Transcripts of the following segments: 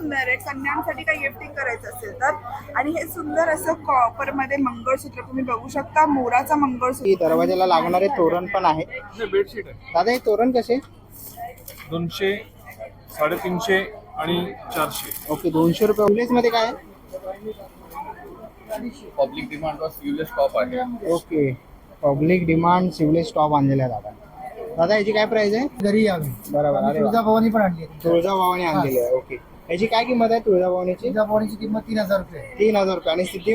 सुंदर आहे कन्यांसाठी काही गिफ्टिंग करायचं असेल तर. आणि हे सुंदर असं कॉपरमध्ये मंगळसूत्र तुम्ही बघू शकता मोराचा मंगळसूत्र. ही दरवाजाला लागणारे तोरण पण आहे. बेडशीट आहे. दादा हे तोरण कसे? दोनशे साडेतीनशे आणि चारशे. ओके दोनशे रुपये. उलेस मध्ये काय? आहे? पब्लिक डिमांड वर स्लीवलेस टॉप आहे. Okay. Public demand sleeveless stop आणलेला आहे दादा. दादा याची काय प्राइस आहे? घरी यावी. बरोबर. अरे वा. तुळजाभवानी पण आणली आहे. तुळजाभवानी आणलेली आहे. ओके. याची काय किंमत आहे तुळजाभवानीची? तुळजाभवानीची किंमत तीन हजार रुपये. तीन हजार रुपये. आणि सिद्धी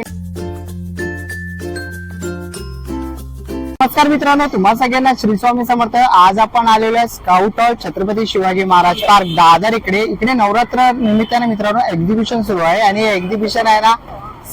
नमस्कार मित्रांनो तुम्हा सगळ्यांना श्री स्वामी समर्थ. आज आपण आलेलो आहे scout hall Chhatrapati Shivaji Maharaj park Dadar इकडे. इकडे नवरात्र निमित्ताने मित्रांनो एक्झिबिशन सुरू आहे. आणि हे एक्झिबिशन आहे ना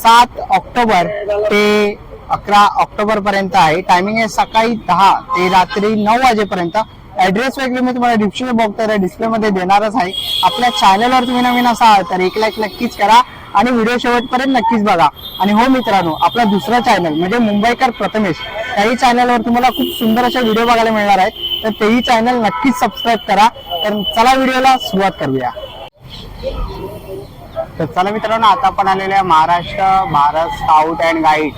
सात ऑक्टोबर ते अकरा ऑक्टोबर पर्यंत आहे. टायमिंग आहे सकाळी दहा ते रात्री नऊ वाजेपर्यंत. ऍड्रेस वगैरे मी तुम्हाला डिस्क्रिप्शन बघतो डिस्प्ले मध्ये देणारच आहे. आपल्या चॅनलवर तुम्ही नवीन असाल तर एक लाईक नक्कीच करा आणि व्हिडिओ शेवटपर्यंत नक्कीच बघा. आणि हो मित्रांनो आपला दुसरा चॅनल म्हणजे मुंबईकर प्रथमेश त्याही चॅनलवर तुम्हाला खूप सुंदर अशा व्हिडिओ बघायला मिळणार आहेत. तर तेही चॅनल नक्कीच सबस्क्राईब करा. तर चला व्हिडिओला सुरुवात करूया. तर चला मित्रांनो आता आपण आलेले Maharashtra Bharat scout and guide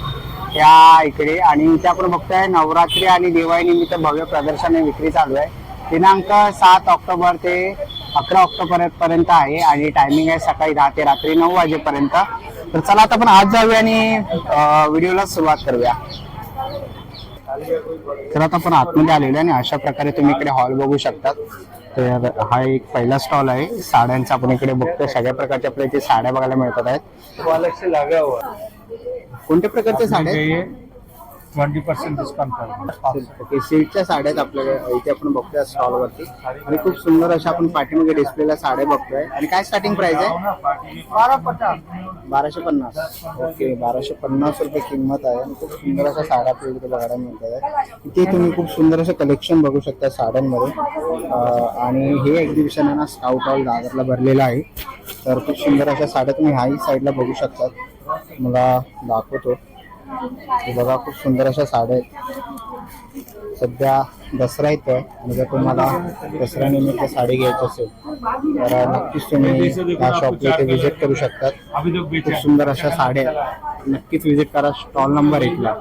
या इकडे. आणि इथे आपण बघतोय नवरात्री आणि दिवाळी निमित्त भव्य प्रदर्शन आणि विक्री चालू आहे. दिनांक सात ऑक्टोबर ते अकरा ऑक्टोबर पर्यंत आहे आणि टायमिंग आहे सकाळी दहा ते रात्री नऊ वाजेपर्यंत. तर चला आता आपण आज जाऊया आणि व्हिडिओला सुरुवात करूया. तर आता आपण आतमध्ये आलेलो आहे आणि अशा प्रकारे तुम्ही इकडे हॉल बघू शकतात. तर हा एक पहिला स्टॉल आहे. साड्यांचा आपण इकडे बघतोय. सगळ्या प्रकारच्या आपल्या इथे साड्या बघायला मिळतात आहेत. कोणत्या प्रकारच्या साड्या आहेत? ट्वेंटी पर्सेंट डिस्काउंट ओके सिल्कच्या साड्या आहेत आपल्याकडे. इथे आपण बघतोय स्टॉल वरती. आणि खूप सुंदर अशा आपण पाठीमागे डिस्प्लेला साड्या बघतोय. आणि काय स्टार्टिंग प्राइस आहे? बारा बाराशे पन्नास. ओके बाराशे पन्नास रुपये किंमत आहे. आणि खूप सुंदर अशा साड्या आपल्याला इथे बघायला मिळतात. आहे. इथे तुम्ही खूप सुंदर असं कलेक्शन बघू शकता साड्यांमध्ये. अं, आणि हे एक्झिबिशन आहे ना स्काउट हॉल दादरला भरलेलं आहे. तर खूप सुंदर अशा साड्या तुम्ही हाही साईडला बघू शकतात. मला दाखवतो. बघा खूप सुंदर अशा साड्या आहेत. सध्या दसरा येतोय आणि जर तुम्हाला दसऱ्यानिमित्त साडी घ्यायची असेल तर नक्कीच तुम्ही या शॉपला इथे व्हिजिट करू शकतात. खूप सुंदर अशा साड्या आहेत. नक्कीच व्हिजिट करा स्टॉल नंबर एकला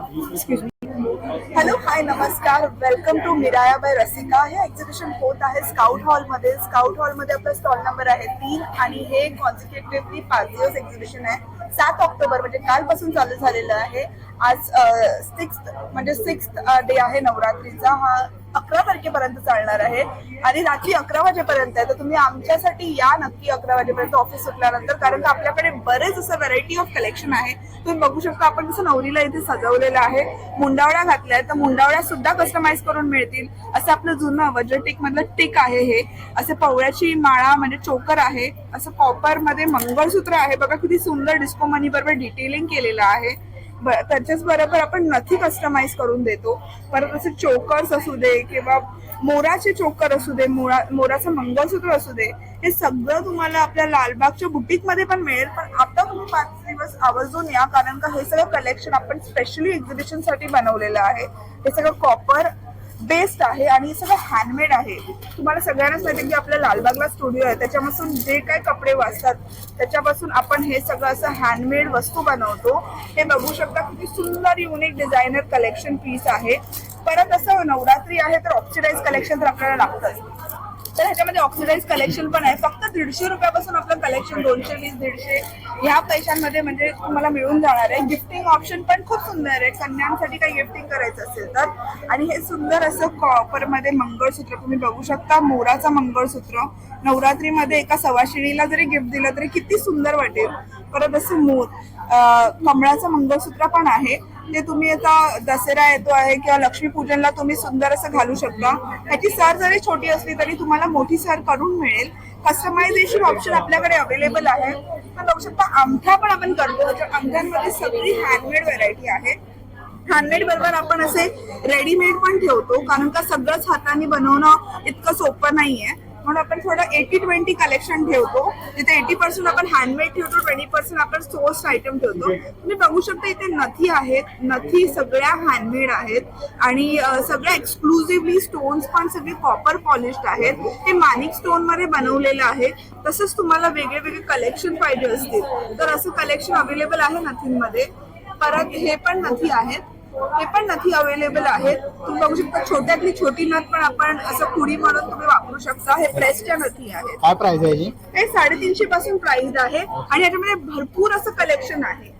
हॅलो हाय नमस्कार. Welcome to Miraya by Rasika हे एक्झिबिशन होत आहे स्काउट हॉलमध्ये. स्काउट हॉलमध्ये आपला स्टॉल नंबर आहे तीन आणि हे कॉन्सिक्युटिव्हली पाच दिवस एक्झिबिशन आहे. सात ऑक्टोबर म्हणजे कालपासून चालू झालेलं आहे. आज सिक्स म्हणजे सिक्स डे आहे नवरात्रीचा. हा अकरा तारखेपर्यंत चालणार आहे. आणि रात्री अकरा वाजेपर्यंत आहे. तर तुम्ही आमच्यासाठी या नक्की अकरा वाजेपर्यंत ऑफिस सुटल्यानंतर कारण का आपल्याकडे बरेच असं व्हरायटी ऑफ कलेक्शन आहे. तुम्ही बघू शकता आपण जसं नवरीला इथे सजवलेलं आहे मुंडावळ्या घातल्या आहेत. तर मुंडावळ्या सुद्धा कस्टमाइज करून मिळतील. असं आपलं जुनं वज्रटिक मधलं टिक आहे हे. असं पवळ्याची माळा म्हणजे चोकर आहे. असं कॉपरमध्ये मंगळसूत्र आहे. बघा किती सुंदर डिस्को मनी बरोबर डिटेलिंग केलेलं आहे. त्याच्याच बरोबर आपण नथी कस्टमाइज करून देतो. परत असे चोकर्स असू दे किंवा मोराचे चोकर असू दे मोरा मोराचं मंगळसूत्र असू दे हे सगळं तुम्हाला आपल्या लालबागच्या बुटीकमध्ये पण मिळेल. पण आता तुम्ही पाच दिवस आवर्जून या कारण का हे सगळं कलेक्शन आपण स्पेशली एक्झिबिशनसाठी बनवलेलं आहे. हे सगळं कॉपर बेस्ट आहे आणि हे सगळं हँडमेड आहे. तुम्हाला सगळ्यांनाच माहिती की आपल्या लालबागला स्टुडिओ आहे. त्याच्यापासून जे काय कपडे वाचतात त्याच्यापासून आपण हे सगळं असं हँडमेड वस्तू बनवतो. हे बघू शकता किती सुंदर युनिक डिझायनर कलेक्शन पीस आहे. परत असं नवरात्री आहे तर ऑक्सिडाईज कलेक्शन तर आपल्याला लागतंच. तर ह्याच्यामध्ये ऑक्सिडाईज कलेक्शन पण आहे. फक्त दीडशे रुपयापासून आपलं कलेक्शन दोनशे वीस दीडशे ह्या पैशांमध्ये म्हणजे तुम्हाला मिळून जाणार आहे. गिफ्टिंग ऑप्शन पण खूप सुंदर आहे. कन्यांसाठी काही गिफ्टिंग करायचं असेल तर. आणि हे सुंदर असं कॉपरमध्ये मंगळसूत्र तुम्ही बघू शकता मोराचं मंगळसूत्र. नवरात्रीमध्ये एका सवाशिणीला जरी गिफ्ट दिलं तरी किती सुंदर वाटेल. परत असं मोर कमळाचं मंगळसूत्र पण आहे. ते तुम्ही आता दसरा येतो आहे किंवा लक्ष्मीपूजनला तुम्ही सुंदर असं घालू शकता. ह्याची सर जरी छोटी असली तरी तुम्हाला मोठी सर करून मिळेल. कस्टमायझेशन ऑप्शन आपल्याकडे अवेलेबल आहे. तर बघू शकता अंगठ्या पण आपण करतो. त्याच्या अंगठ्यांमध्ये सगळी हँडमेड व्हरायटी आहे. हँडमेड बरोबर आपण असे रेडीमेड पण ठेवतो. कारण का सगळंच हाताने बनवणं इतकं सोपं नाहीये. म्हणून आपण थोडं एटी ट्वेंटी कलेक्शन ठेवतो. तिथे एटी पर्सेंट आपण हँडमेड ठेवतो ट्वेंटी पर्सेंट आपण सोर्स आयटम ठेवतो. तुम्ही बघू शकता इथे नथी आहेत. नथी सगळ्या हँडमेड आहेत. आणि सगळ्या एक्सक्लुझिव्हली स्टोन्स पण सगळे कॉपर पॉलिश्ड आहेत. ते मानिक स्टोनमध्ये बनवलेलं आहे. तसंच तुम्हाला वेगळे वेगळे कलेक्शन पाहिजे असतील. तर असं कलेक्शन अवेलेबल आहे नथींमध्ये. परत हे पण नथी आहेत. हे पण नथी अवेलेबल आहेत. तुम्ही बघू शकता छोट्यातली छोटी नथ पण आपण असं कुडी म्हणून तुम्ही वापरू शकता. हे प्रेसच्या नथी आहेत. काय प्राइस आहे हे? साडेतीनशे पासून प्राइस आहे. आणि याच्यामध्ये भरपूर असं कलेक्शन आहे.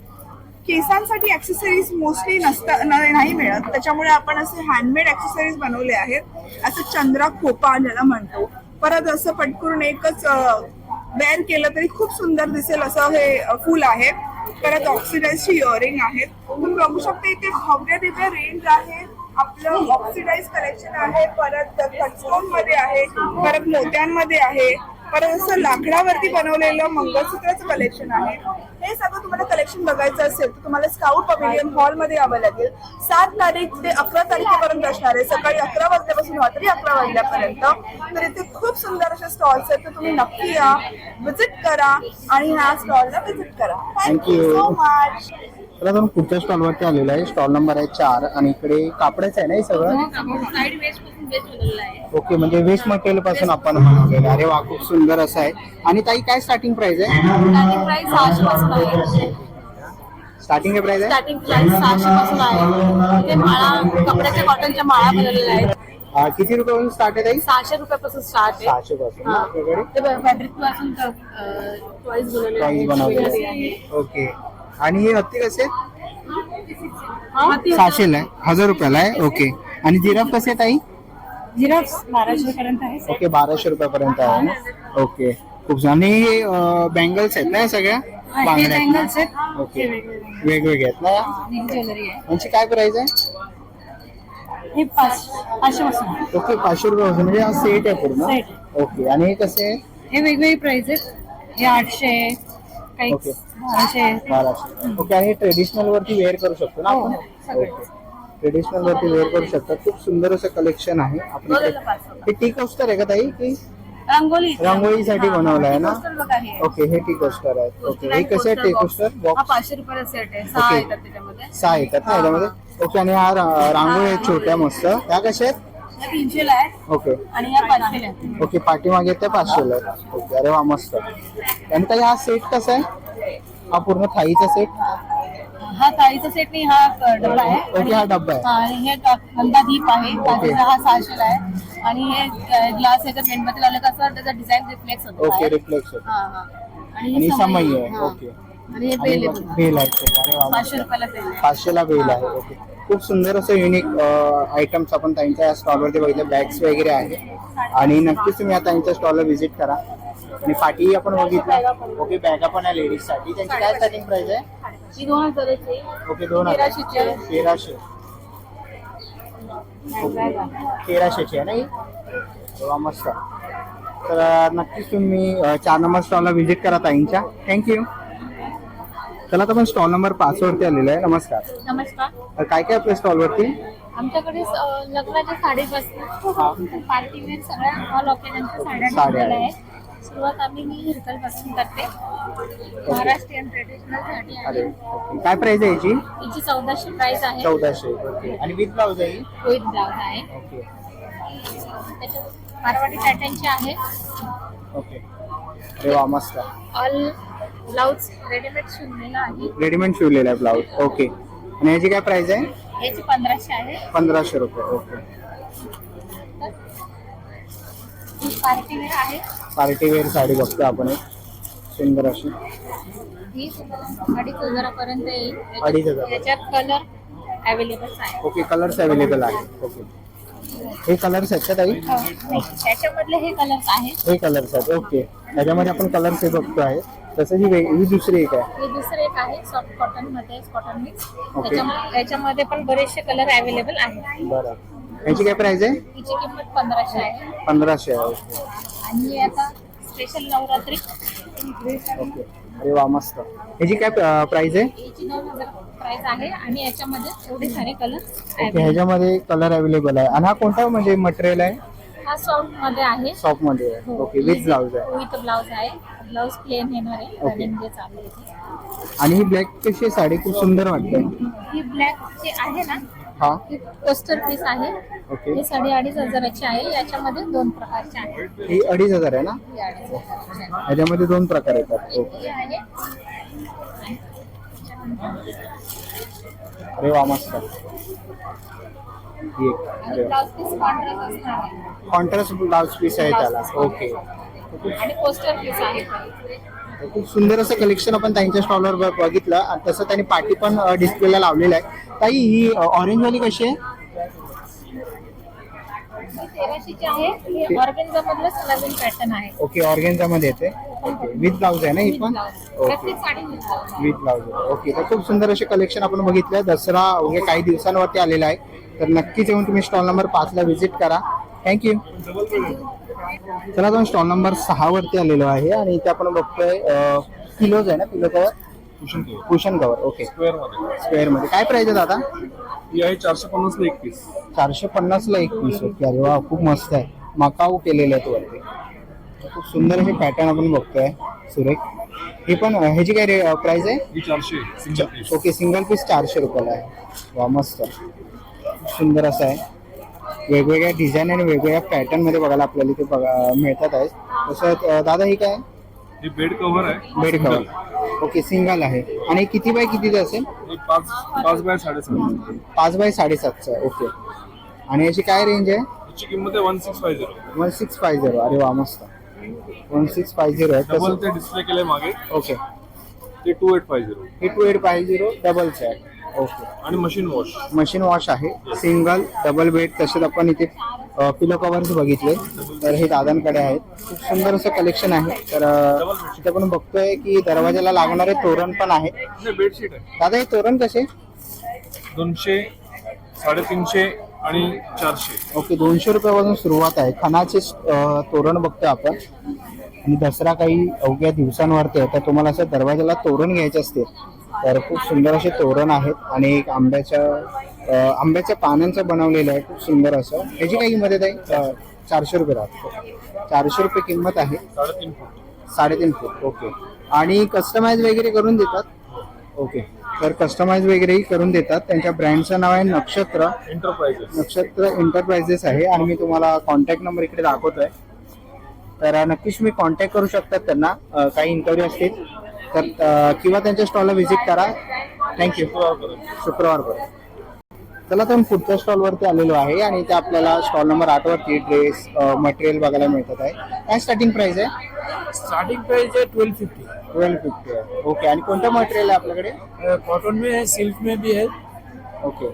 केसांसाठी ऍक्सेसरीज मोस्टली नसता नाही मिळत. त्याच्यामुळे आपण असे हँडमेड ऍक्सेसरीज बनवले आहेत. असं चंद्रा खोपा ज्याला म्हणतो. परत असं पटकरून एकच वेअर केलं तरी खूप सुंदर दिसेल असं हे फूल आहे. परत ऑक्सिडाईजची इयरिंग आहेत. तुम्ही बघू शकता इथे भव्य दिव्य रेंज आहे. आपलं ऑक्सिडाईज कलेक्शन आहे. परत कटस्टोनमध्ये आहे. परत मोत्यांमध्ये आहे. परत असं लाकडावरती बनवलेलं मंगळसूत्राचं कलेक्शन आहे. हे सगळं तुम्हाला कलेक्शन बघायचं असेल तर तुम्हाला स्काउट पवेलियन हॉलमध्ये यावं लागेल. सात तारीख ते अकरा तारखेपर्यंत असणार आहे. सकाळी अकरा वाजल्यापासून रात्री अकरा वाजल्यापर्यंत. तर इथे खूप सुंदर असे स्टॉल्स आहेत तर तुम्ही नक्की या. विजिट करा आणि ह्या स्टॉलला विजिट करा. Thank you. सो मच तर आपण पुढच्या स्टॉलवरती आलेलो आहे. स्टॉल नंबर आहे चार आणि इकडे कापडच आहे ना हे सगळं? साईड वेस्टपासून बेस्ट बनवलेला आहे. ओके म्हणजे वेस्ट मटेरियलपासून आपण बनवलेलं आहे. अरे वा खूप सुंदर असं आहे. आणि ताई काय स्टार्टिंग प्राइस आहे? स्टार्टिंग प्राइस सहाशे पासून आहे. स्टार्टिंग प्राइस आहे? स्टार्टिंग प्राइस सहाशे पासून आहे. ते माळा कपड्याच्या कॉटनच्या माळा बनवलेल्या आहेत. अं, किती रुपयापासून स्टार्ट आहे ताई? सहाशे रुपयापासून स्टार्ट आहे. सहाशे पासून. ना आपल्याकडे ते फॅब्रिकपासून चॉईस बनवलेले प्राइस बनवलेलं आहे. ओके. आणि हे हत्ती कसे? सहाशेला आहे. हजार रुपयाला आहे? ओके आणि जिराफ कसे आहे ताई जिराफ बाराशे पर्यंत आहे ओके बाराशे रुपयापर्यंत आहे ना? ओके खूप छान. आणि बँगल्स आहेत ना या सगळ्या? बांगड्या आहेत bangles आहेत. ओके हे वेगवेगळे. आहेत ना? आणि ज्वेलरी आहे. यांची काय प्राइस आहे? हे पाच पाचशे पासून आहे. ओके पाचशे रुपयापासून. म्हणजे हा सेट आहे पूर्ण? Set ओके आणि हे कसे आहे? हे वेगवेगळे प्राइस आहेत. हे आठशे काही ओके. ओके आणि ट्रेडिशनल वरती वेअर करू शकतो ना हो, आपण? सगळे. ट्रेडिशनल वरती वेअर करू शकतात. खूप सुंदर असं कलेक्शन आहे. आपल्याकडे. हे टी कोस्टर आहे का ताई? की रांगोळी रांगोळीसाठी हा, बनवलं आहे ना? बघा हे. ओके हे टी कोस्टर आहे. ओके हे कसं आहे टी कोस्टर हा बॉक्स पाचशे रुपयाला सेट आहे. सहा ओके. येतात त्याच्यामध्ये. सहा येतात ना याच्यामध्ये ओके आणि हा रा- रांगोळी आहेत छोट्या मस्त. त्या कशा आहेत? या तीनशेला आहे ओके. आणि या पाचशेला आहे ओके पाठीमागे आहेत त्या पाचशेला आहेत. ओके अरे वा मस्त. आणि ताई हा सेट कसा आहे? हा पूर्ण थाईचा सेट हा थाळीचा सेट नाही हा क- डबा आहे. ओके, हा डब्बा आहे. हा, आणि हे नंदा दीप आहे. हा सहाशेला आहे. आणि हे ग्लास याचा मेणबत्ती लावलं का असं त्याचा डिझाईन रिफ्लेक्स होतो. ओके बाहेर. रिफ्लेक्शन हा हा. आणि आणि हे समई समई आहे. हा. ओके आणि हे बेल आहे आणि बघा. बेल आहे. set. अरे वा पाचशे रुपयाला बेल आहे. पाचशेला बेल आहे. ओके खूप सुंदर असं युनिक आयटम्स आपण त्यांच्या स्टॉलवरती बघितले. बॅग्स वगैरे आहे आणि नक्कीच तुम्ही या त्यांच्या स्टॉलला व्हिजिट करा. आणि पाठी आपण बघितलं. ओके बॅगा पण आहे लेडीजसाठी. त्यांची काय स्टार्टिंग प्राइस आहे? ही दोन हजाराची. आहे. ओके दोन हजार. तेराशेची आहे. तेराशे. तेराशेची आहे ना ही? वा मस्त. तर अं, नक्कीच तुम्ही अं, चार नंबर स्टॉलला व्हिजिट करा ताईंच्या. थँक्यू चला आता आपण स्टॉल नंबर पाच वरती आलेलो आहे. नमस्कार. नमस्कार. तर काय काय आपल्या स्टॉलवरती आमच्याकडे अ, लग्नाच्या साडीपासून पार्टी वेअर सगळ्या ऑल ऑकेजनच्या साड्या साड्या ठेवलेल्या आहेत. सुरुवात आम्ही मी हिरकलपासून करते महाराष्ट्रीयन ट्रेडिशनल अरे आहे ओके काय प्राइस आहे याची? हिची चौदाशे प्राइस आहे. चौदाशे ओके आणि विथ ब्लाऊज आहे? ही? विथ ब्लाउज आहे. ओके त्याच्यात मारवाडी पॅटर्नची आहे. ओके अरे वा मस्त. ऑल ब्लाउज रेडीमेड शिवलेला आहे. रेडीमेड शिवलेला आहे ब्लाऊज ओके आणि याची काय प्राइस आहे? याची पंधराशे आहे. पंधराशे रुपये ओके ही पार्टी वेअर आहे. पार्टी वेअर साडी बघतो आपण एक. सुंदर अशी. ही अडीच हजारापर्यंत येईल. अडीच हजार. याच्यात कलर अवेलेबल आहे. ओके कलर्स अवेलेबल आहे. ओके. हे कलर्स आहेत का ताई? हो, नाही. त्याच्यामधले हे कलर्स आहेत. हे कलर्स आहेत. ओके. त्याच्यामध्ये आपण कलर्स हे बघतो आहे. तसं ही वेग ही दुसरी एक आहे. हे दुसरे एक आहे सॉफ्ट कॉटनमध्ये कॉटन मिक्स. त्याच्यामध्ये याच्यामध्ये पण बरेचसे कलर अवेलेबल आहेत. बरं. याची काय प्राइस आहे? हिची किंमत पंधराशे आहे. पंधराशे आहे ओके. आणि हे आता स्पेशल नवरात्री. ओके. अरे वा मस्त. ह्याची काय प्राइस आहे? याची दोन हजार प्राइस आहे आणि याच्यामध्ये एवढे सारे कलर ओके ह्याच्यामध्ये कलर अवेलेबल आहे. आणि हा कोणता म्हणजे मटेरियल आहे? हा सॉफ्टमध्ये आहे. शॉपमध्ये आहे. ओके विथ ब्लाउज आहे. विथ ब्लाउज आहे. ब्लाउज प्लेन येणार आहे. Okay. रनिंग जे चालू आहे. ते. आणि ही ब्लॅक कशी आहे? साडी खूप सुंदर वाटते. ही ब्लॅक जे आहे ना हा. ही पोस्टर पीस आहे. ओके ही साडे अडीच हजाराची आहे. याच्यामध्ये दोन प्रकारचे आहेत. ही अडीच हजार आहे ना? ही अडीच हजाराची आहे. याच्यामध्ये दोन प्रकार येतात ओके ही आहे. अरे वा मस्त. ही एक. आणि अरे ब्लाउज पीस कॉन्ट्रास्ट असणार आहे. कॉन्ट्रास्ट ब्लाउज पीस आहे त्याला. ओके आणि पोस्टर पीस आहे. खूप सुंदर असं कलेक्शन आपण त्यांच्या स्टॉलवर बघितलं. आणि तसं त्यांनी पाठी पण डिस्प्लेला लावलेलं आहे. ताई ही ऑरेंज वाली कशी आहे? तेराशेची आहे. ऑर्गेन्झा मधलंच नवीन पॅटर्न आहे. ओके ऑर्गेन्झा मध्ये येते विथ ब्लाउज आहे ना ही पण. ओके. विथ ब्लाउज ओके तर खूप सुंदर असे कलेक्शन आपण बघितलं. दसरा वगैरे काही दिवसांवरती आलेला आहे. तर नक्कीच येऊन तुम्ही स्टॉल नंबर पाचला व्हिजिट करा. थँक्यू चला आपण स्टॉल नंबर सहा वरती आलेलो आहे आणि इथे आपण बघतोय किलोज आहे ना? किलो कवर कुशन कवर ओके स्क्वेअरमध्ये. स्क्वेअरमध्ये. काय प्राइस आहे दादा ही आहे चारशे पन्नास ला एक पीस चारशे पन्नास ला एक पीस ओके अरे वा खूप मस्त आहे. मकाऊ केलेले आहेत वरती. खूप सुंदर असे पॅटर्न आपण बघतोय सुरेख. हे पण ह्याची काय प्राइस आहे? ही चारशे ओके सिंगल पीस चारशे रुपयाला आहे. वा मस्त. सुंदर असं आहे. वेगवेगळ्या डिझाईन आणि वेगवेगळ्या पॅटर्नमध्ये बघायला आपल्याला इथे बघा मिळतात आहे तसं दादा ही काय? ही बेड कव्हर आहे. बेड. कवर ओके सिंगल आहे. आणि किती बाय कितीचं असेल? पाच पाच बाय साडेसात पाच बाय साडेसातचं आहे ओके आणि याची काय रेंज आहे? याची किंमत आहे one six five zero one six five zero अरे वा मस्त. वन सिक्स फाय झिरो आहे. डबल ते डिस्प्ले केले मागे. ओके ते टू एट फाय झिरो हे टू एट फाय झिरो डबलचं आहे ओके. आणि मशीन वॉश मशीन वॉश आहे. सिंगल डबल बेड तसेच आपण इथे पिलो कव्हर्स बघितले. तर हे दादांकडे आहेत. खूप सुंदर असं कलेक्शन आहे. तर इथे आपण बघतोय की दरवाजाला लागणारे तोरण पण आहे. बेडशीट आहे. दादा हे तोरण कसे? दोनशे साडेतीनशे आणि चारशे. ओके दोनशे रुपयापासून सुरुवात आहे. खणाचे तोरण बघतोय आपण. आणि दसरा काही अवघ्या दिवसांवरती आहे. तर तुम्हाला असं दरवाजाला तोरण घ्यायचे असते तर खूप सुंदर असे तोरण आहेत आणि एक आंब्याच्या आंब्याच्या पानांचं बनवलेलं आहे. खूप सुंदर असं. ह्याची काय किंमत आहे? चारशे रुपये राहतो चारशे रुपये किंमत आहे. साडेतीन फूट. साडेतीन फूट. ओके. आणि कस्टमाइज वगैरे करून देतात? ओके. तर कस्टमाइज वगैरेही करून देतात. त्यांच्या ब्रँडचं नाव आहे नक्षत्र. एंटरप्राइजेस नक्षत्र एंटरप्राइजेस आहे. आणि मी तुम्हाला कॉन्टॅक्ट नंबर इकडे दाखवतोय. तर नक्कीच मी कॉन्टॅक्ट करू शकतात त्यांना. काही इन्क्वायरी असतील तर किंवा त्यांच्या स्टॉलला व्हिजिट करा. थँक्यू शुक्रवारपर्यंत चला तर पुढच्या स्टॉलवरती आलेलो आहे आणि इथे आपल्याला स्टॉल नंबर आठ वरती ड्रेस मटेरियल बघायला मिळतात आहे. काय स्टार्टिंग प्राइस आहे? स्टार्टिंग प्राइस है ट्वेल्व फिफ्टी ट्वेल्व फिफ्टी आहे. ओके आणि कोणतं मटेरियल आहे आपल्याकडे? कॉटन में है सिल्क में भी है ओके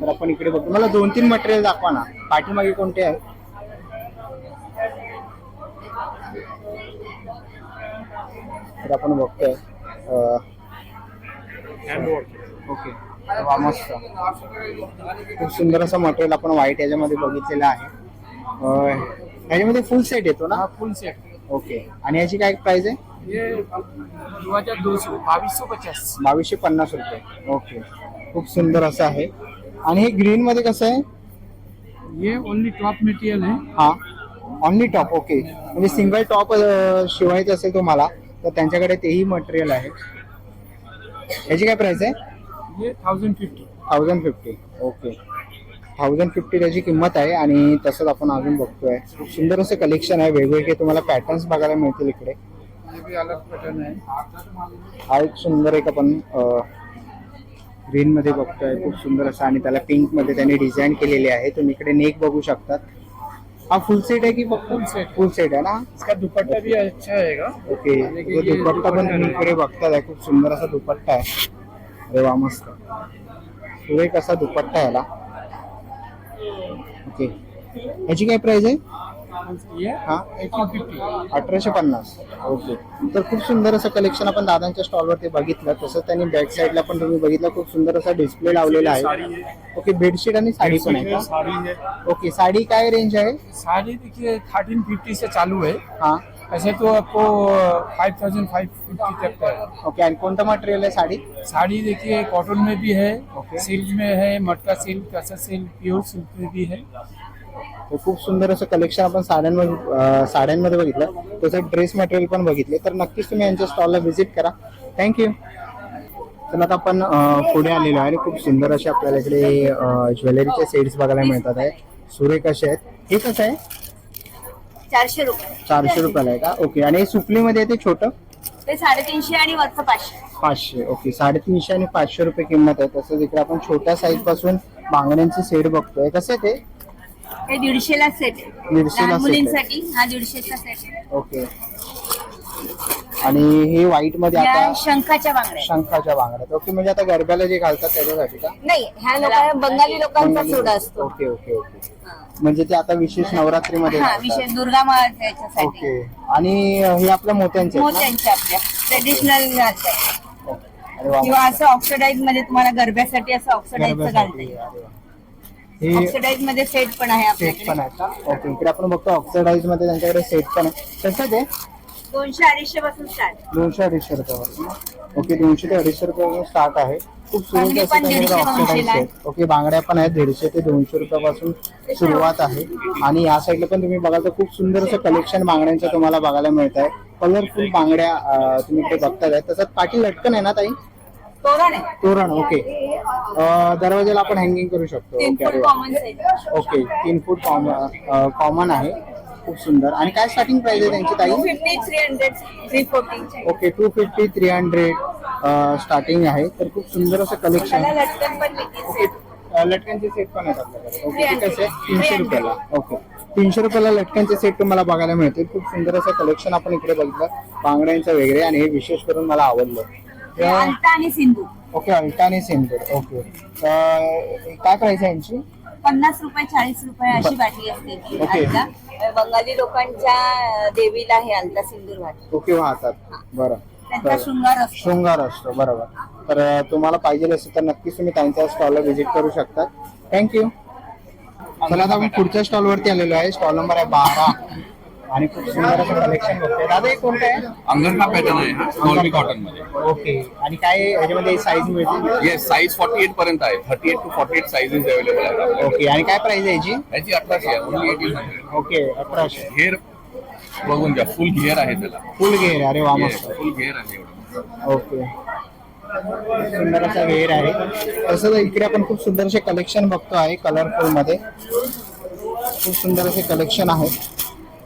तर आपण इकडे बघतो. मला दोन तीन मटेरियल दाखवा ना. पाठीमागे कोणते आहे? तर आपण बघतोय. ओके. मस्त. खूप सुंदर असं मटेरियल आपण व्हाईट याच्यामध्ये बघितलेलं आहे. याच्यामध्ये फुल सेट येतो ना? Full set okay. आणि याची काय प्राइस आहे? सौ पचास. बावीसशे पन्नास रुपये. ओके. खूप सुंदर असं आहे. आणि हे ग्रीन मध्ये कसं आहे? ये ओनली टॉप मटेरियल है हा. Only top okay. म्हणजे सिंगल टॉप शिवायचं असेल तुम्हाला तर त्यांच्याकडे तेही मटेरियल आहे. याची काय प्राइस आहे? ये thousand fifty thousand fifty okay thousand fifty त्याची किंमत आहे आणि तसंच आपण अजून बघतोय. खूप सुंदर असं कलेक्शन आहे. वेगवेगळे तुम्हाला पॅटर्न्स बघायला मिळतील इकडे. है हा एक सुंदर एक आपण ग्रीन मध्ये बघतोय. खूप सुंदर असं आणि त्याला पिंकमध्ये त्यांनी डिझाईन केलेली आहे. तुम्ही इकडे नेक बघू शकतात. हा फुल सेट है कि फुल सेट फुल सेट है ना? इसका दुपट्टा भी अच्छा रहेगा ओके तो दुपट्टा पण तुम्ही इकडे बघताय खूप सुंदर असा दुपट्टा आहे अरे वा मस्त। सुरेख असा दुपट्टा आहे ना? ओके। याची काय प्राइस आहे हा? अठराशे पन्नास. ओके. तर खूप सुंदर असं कलेक्शन आपण दादांच्या स्टॉलवरती बघितलं. तसं त्यांनी बॅक साईडला पण तुम्ही बघितलं खूप सुंदर असा डिस्प्ले लावलेला आहे. है ओके बेडशीट आणि साडी पण आहे साड़ी है ओके साडी काय रेंज आहे? साड़ी देखिए थर्टीन फिफ्टी से चालू है हा. ऐसे तो आपको फाइव थाउजेंड फाइव फिफ्टी तक का है ओके आणि कोणतं मटेरियल आहे साडी? साड़ी देखिए कॉटन में भी है. सिल्क में है मटका सिल्क कसर सिल्क प्योर सिल्क में भी है. तर खूप सुंदर असं कलेक्शन आपण साड्यांमध्ये साड्यांमध्ये बघितलं. तसं ड्रेस मटेरियल पण बघितले. तर नक्कीच तुम्ही यांच्या स्टॉलला व्हिजिट करा. थँक्यू तर आता आपण पुढे आलेलो आहे आणि खूप सुंदर असे आपल्याला इकडे ज्वेलरीचे सेट्स बघायला मिळतात आहे. सुरेख असे आहेत? हे कसं आहे? चारशे रुपये. चारशे रुपयाला आहे का? ओके आणि हे सुकलीमध्ये आहे ते छोटं? ते साडेतीनशे आणि वरचं पाचशे. पाचशे. ओके साडेतीनशे आणि पाचशे रुपये किंमत आहे. तसंच इकडे आपण छोट्या साईजपासून बांगड्यांचे सेट बघतोय. कसे ते? हे दीडशेला सेट आहे दीडशेला लहान set आहे. मुलींसाठी हा दीडशेचा सेट आहे. ओके. आणि हे व्हाईटमध्ये या आता शंखाच्या बांगड्या शंखाच्या बांगड्या ओके म्हणजे आता गरब्याला जे घालतात त्याच्यासाठी का? नाही ह्या लोक बंगाली लोकांचा सोडा असतो. Okay okay okay. म्हणजे ते आता विशेष नवरात्रीमध्ये हा घालतात. विशेष दुर्गा माता याच्यासाठी ओके. आणि हे आपल्या मोत्यांचे आहेत ना? मोत्यांच्या आपल्या. ट्रेडिशनल घालतात. अरे वा. किंवा असं ऑक्सिडाईजमध्ये तुम्हाला गरब्यासाठी असं ऑक्सिडाईजचं घालता गरब्यासाठी. येईल अरे वा. हे ऑक्सिडाईजमध्ये सेट पण आहे सेट पण आपल्याकडे आहेत का? ओके इकडे आपण बघतो ऑक्सिडाईजमध्ये त्यांच्याकडे सेट पण आहे. कसं ते? दोनशे अडीचशे पासून स्टार्ट दोनशे अडीचशे रुपयापासून ओके दोनशे ते अडीचशे रुपयापासून स्टार्ट आहे. खूप सुरेख बांगडी असं पण त्यांच्याकडे दीडशे, ऑक्सिडाईज आहे. आहे ओके बांगड्या पण आहेत दीडशे ते दोनशे रुपयापासून सुरुवात आहे. आणि या साईडला पण तुम्ही बघाल तर खूप सुंदर असं कलेक्शन बांगड्यांचं तुम्हाला बघायला मिळत आहे कलरफुल बांगड्या अं, तुम्ही इकडे बघताय. तसंच पाठी लटकन आहे ना ताई? तोरण आहे. तोरण ओके अं, दरवाजाला आपण हँगिंग करू शकतो. तीन ओके फूट अरे वा. कॉमन साईज ओके तीन फूट कॉमन आहे. खूप सुंदर. आणि काय स्टार्टिंग प्राइस आहे त्यांची ताई? Fifty three hundred three forty okay two fifty three hundred starting आहे. तर खूप सुंदर असं कलेक्शन त्याला लटकन पण मिळते ओके अं, लटकनचे सेट पण आहेत आपल्याकडे. ओके ते 300. कसे तीनशे रुपयाला. ओके तीनशे रुपयाला लटकनचे सेट तुम्हाला बघायला मिळतील. खूप सुंदर असं कलेक्शन आपण इकडे बघितलं. बांगड्यांचं वगैरे आणि हे विशेष करून मला आवडलं. हे आणि सिंधू ओके अल्टा आणि सिंदूर. ओके. तर काय प्राइस आहे यांची? पन्नास रुपये चाळीस रुपये अशी बाटली असते ती. ओके. बंगाली लोकांच्या देवीला हे अंगठा सिंदूर वाटते ओके वाहतात. बरं. त्यांचा बरं. शृंगार असतो. शृंगार असतो बरोबर. तर अं, तुम्हाला पाहिजे असेल तर नक्कीच तुम्ही त्यांच्या स्टॉलला व्हिजिट करू शकता. थँक्यू चला आता आपण पुढच्या स्टॉल वरती आलेलो आहे. स्टॉल नंबर आहे बारा. आणि खूप सुंदर असं कलेक्शन बघतोय. दादा हे कोणतं आहे? अंगरखा पॅटर्न आहे हा स्मॉल कॉटनमध्ये. ओके. आणि काय याच्यामध्ये साईज मिळते येस साईज फॉर्टी एट पर्यंत आहे. Thirty eight to forty eight sizes available आहेत आपल्याकडे. ओके. आणि काय प्राइस आहे याची? याची अठराशे आहे. ओनली एटीन हंड्रेड ओके अठराशे. घेर बघून घ्या. फुल घेर आहे त्याला. फुल घेर अरे वा मस्त. फुल घेर आहे एवढं. ओके. सुंदर असा वेअर आहे. तसंच इकडे आपण खूप सुंदर असे कलेक्शन बघतो आहे कलरफुलमध्ये. खूप सुंदर असे कलेक्शन आहे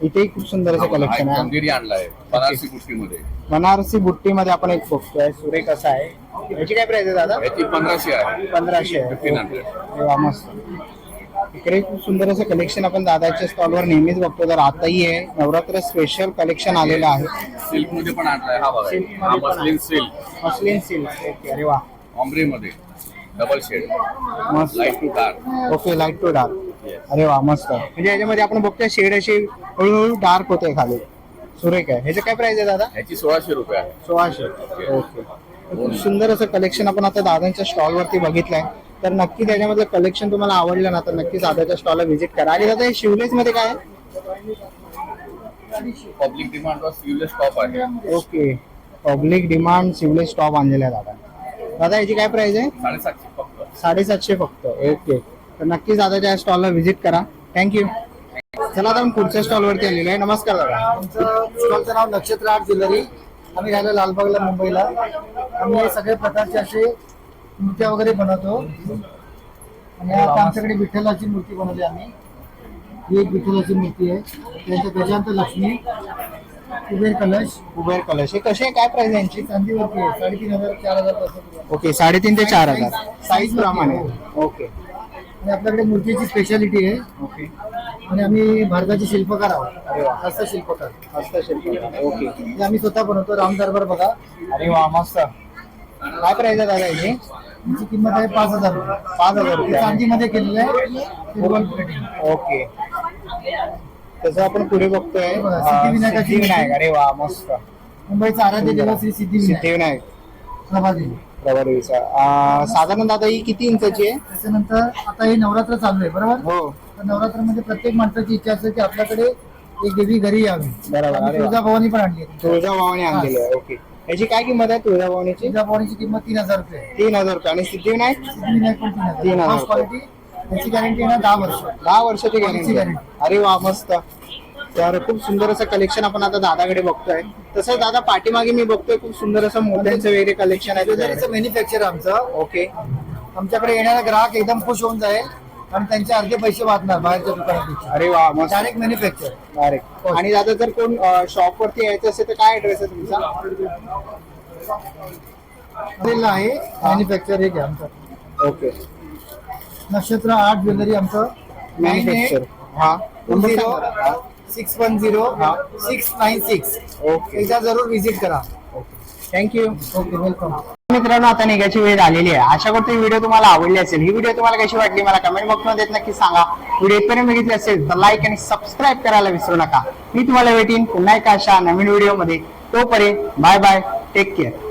इथेही खूप सुंदर असे कलेक्शन आहे. कंदिरी आणलाय बनारसी कुस्तीमध्ये. बनारसी बुट्टीमध्ये आपण एक बघतोय सुरेख असा आहे. याची काय प्राइस आहे दादा? याची पंधराशे आहे. पंधराशे फिफ्टीन हंड्रेड अरे वा, मस्त. इकडे खूप सुंदर असं कलेक्शन आपण दादाच्या स्टॉलवर नेहमीच बघतो. तर आताही आहे नवरात्र स्पेशल कलेक्शन आलेलं आहे. सिल्कमध्ये पण आणलाय. हा बघा. Silk हा मध्ये पण muslin silk. Muslin silk. Okay अरे वा. ऑम्ब्रे मध्ये डबल शेड मस्त. Light to dark okay light to dark अरे वा मस्त. म्हणजे याच्यामध्ये आपण बघतोय शेड अशी हळूहळू डार्क होते खाली. सुरेख आहे. ह्याचं काय प्राइस आहे दादा? याची सोळाशे रुपये आहे. सोळाशे. ओके. खूप सुंदर असं कलेक्शन आपण आता दादांच्या स्टॉल वरती बघितलंय. तर नक्की त्याच्यामधलं कलेक्शन तुम्हाला आवडलं ना तर नक्की दादाच्या स्टॉलला व्हिजिट करा. आणि दादा हे शिवलेस मध्ये काय आहे? पब्लिक डिमांड वर स्लीवलेस टॉप आहे. Okay. Public demand sleeveless stop आणलेला आहे दादा. दादा याची काय प्राइस आहे? साडेसातशे फक्त. साडेसातशे फक्त. ओके. तर नक्कीच दादाच्या स्टॉलला व्हिजिट करा. थँक्यू चला आता पुढच्या स्टॉल वरती आलेलो आहे. नमस्कार दादा. आमचं स्टॉलचं नाव नक्षत्र आर्ट ज्वेलरी. आम्ही राहिलो लालबागला मुंबईला. आम्ही सगळे प्रकारचे असे मूर्त्या वगैरे बनवतो. आणि आता आमच्याकडे विठ्ठलाची मूर्ती बनवली आम्ही. ही एक विठ्ठलाची मूर्ती आहे. त्यानंतर गजांत लक्ष्मी कुबेर कलश. कुबेर कलश. हे कसे काय प्राइस यांची? चांदीवरती आहे. साडेतीन हजार चार हजारपासून ओके साडेतीन ते चार हजार. साईज प्रमाणे. ओके आणि आपल्याकडे मूर्तीची स्पेशालिटी आहे. ओके आणि आम्ही भारताचे शिल्पकार आहोत. हस्तशिल्पकार हस्तशिल्प ओके हे आम्ही स्वतः बनवतो. राम दरबार बघा. अरे वा मस्त. काय प्राइस आहे दादा याची? याची किंमत आहे पाच हजार रुपये. पाच हजार हे रुपये. चांदीमध्ये केलेलं आहे. सिल्वर प्लेटिंग ओके तसं आपण पुढे बघतोय. हे बघा, सिद्धिविनायकाची सिद्धिविनायक. अरे वा मस्त. मुंबईचा आराध्य देव श्री सिद्धिविनायक. सिद्धिविनायक अं, साधारण दादा ही किती इंचाची आहे? त्याच्यानंतर आता हे नवरात्र चालू आहे बरोबर? हो. तर नवरात्रमध्ये प्रत्येक माणसाची इच्छा असते की आपल्याकडे एक देवी घरी यावी. बरोबर, अरे वा. तुळजाभवानी पण आणली आहे. तुळजाभवानी आणलेली आहे ओके. याची काय किंमत आहे तुळजाभवानीची? तुळजाभवानीची किंमत तीन हजार रुपये आहे. तीन हजार रुपये. आणि सिद्धिविनायक? सिद्धिविनायक पण तीन हजार तीन हजार क्वालिटी त्याची गॅरंटी आहे ना दहा वर्ष. दहा वर्षाची गॅरंटी. अरे वा मस्त. तर खूप सुंदर असं कलेक्शन आपण आता दादाकडे बघतोय. तसंच दादा पाठीमागे मी बघतोय खूप सुंदर असं मोत्यांचं वगैरे कलेक्शन आहे. मॅन्युफॅक्चर आमचं. ओके आमच्याकडे येणारा ग्राहक एकदम खुश होऊन जाईल. आणि त्यांचे अर्धे पैसे वाचणार बाहेरच्या दुकानापेक्षा अरे वा मस्त. डायरेक्ट मॅन्युफॅक्चर अरे आणि दादा जर कोण शॉप वरती यायचं असेल तर काय ऍड्रेस आहे तुमचा? आहे. मॅन्युफॅक्चर एक आहे आमचं. ओके नक्षत्र आर्ट ज्वेलरी आमचं. मॅन्युफॅक्चर हा. नंबर झिरो सांगा. Six one zero six nine six. Okay. एकदा जरूर व्हिजिट करा. Thank you okay welcome. मित्रांनो आता निघायची वेळ झालेली आहे. आशा करतो ही व्हिडिओ तुम्हाला आवडली असेल. ही व्हिडिओ तुम्हाला कशी वाटली मला कमेंट बॉक्समध्ये नक्की सांगा. व्हिडिओ इथपर्यंत बघितली असेल तर लाईक आणि सबस्क्राईब करायला विसरू नका. मी तुम्हाला भेटीन पुन्हा एका अशा नवीन व्हिडिओमध्ये तोपर्यंत बाय बाय टेक केअर